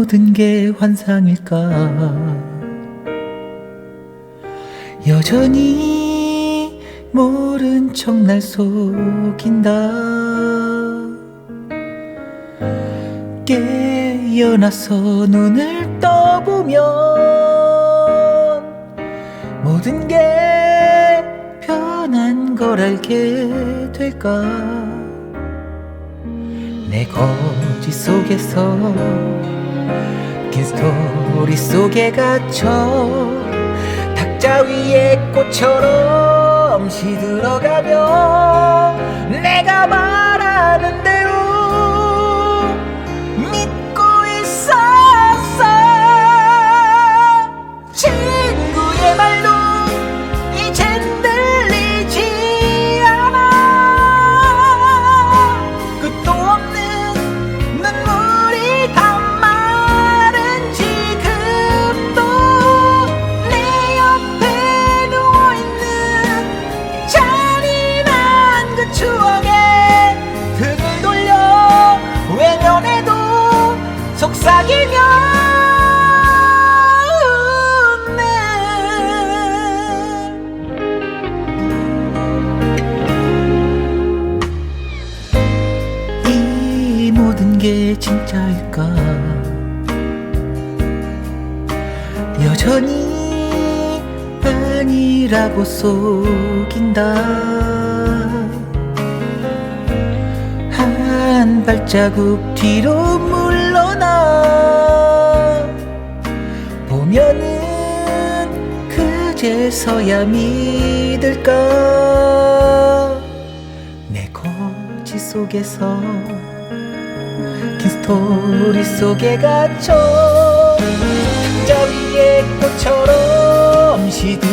모든 게 환상일까? 여전히 모른 척 날 속인다. 깨어나서 눈을 떠보면 모든 게 변한 걸 알게 될까? 내 거짓 속에서 긴 스토리 속에 갇혀 탁자 위에 꽃처럼 시들어가며 내가 말하는 대 모든 게 진짜일까? 여전히 아니라고 속인다. 한 발자국 뒤로 물러나. 보면은 그제서야 믿을까? 내 거짓 속에서 긴 스토리 속에 갇혀 탁자 위에 꽃처럼 시들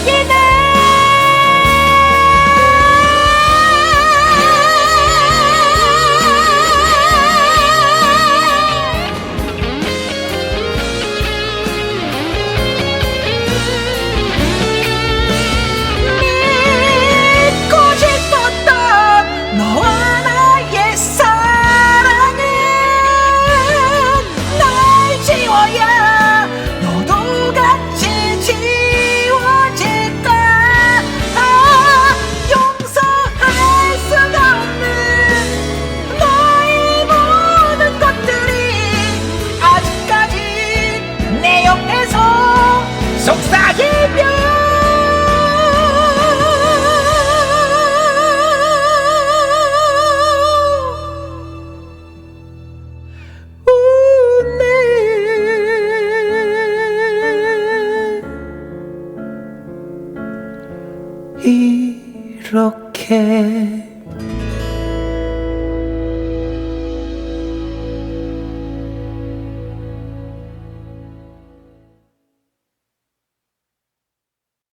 속 이렇게